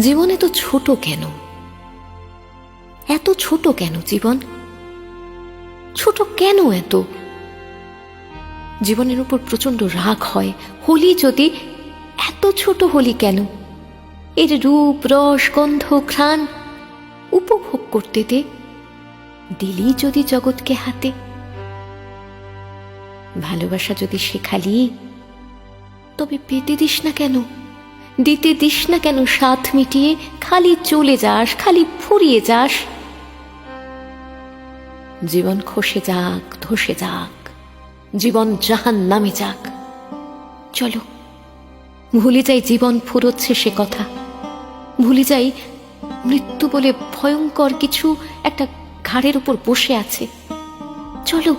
জীবনে তো ছোট কেন? এত ছোট কেন জীবন? ছোট কেন এত? জীবনের উপর প্রচণ্ড রাগ হয়। হোলি যদি এত ছোট হোলি কেন? এর রূপ, রস, গন্ধ, ঘ্রাণ উপভোগ করতে দে। দিলি যদি জগৎকে হাতে। ভালোবাসা যদি শেখালি, তবে পেতে দিস না কেন? দিতে দিস না কেন সাথ মিটিয়ে, খালি চলে যাস, খালি ফুরিয়ে যাস। জীবন খসে যাক, ধসে যাক। জীবন জাহান নামে যাক। চলো, ভুলে যাই জীবন ফুরোচ্ছে সে কথা। ভুলে যাই মৃত্যু বলে ভয়ঙ্কর কিছু একটা ঘাড়ের উপর বসে আছে। চলো,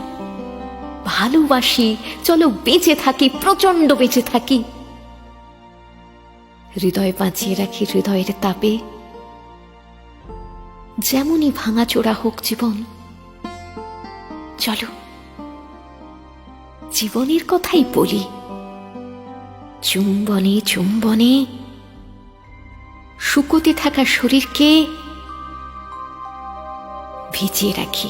ভালোবাসি, চলো বেঁচে থাকি প্রচণ্ড বেঁচে থাকি। হৃদয় বাঁচিয়ে রাখি হৃদয়ের তাপে। যেমনই ভাঙা চোরা হোক জীবন, চলো, জীবনের কথাই বলি। চুম্বনে চুম্বনে, শুকোতে থাকা শরীরকে ভিজিয়ে রাখি।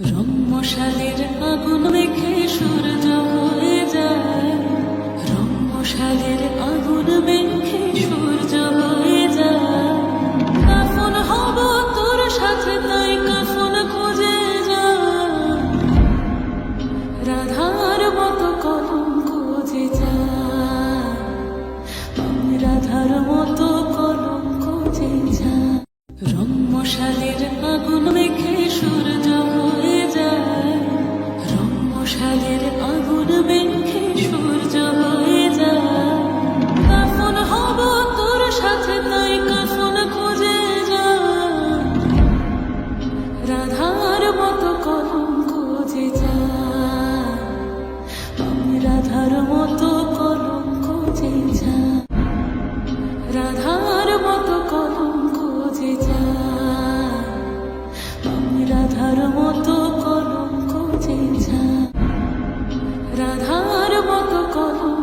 রম্যশালের আগুন মেখে সূর্য হয়ে যায়। রম্যশালের আগুন মেখে সূর্য হয়ে হব তোর সাথে খুঁজে রাধার মতো কলঙ্ক যে যায়। রাধার মতো যায় রাধার মতো করো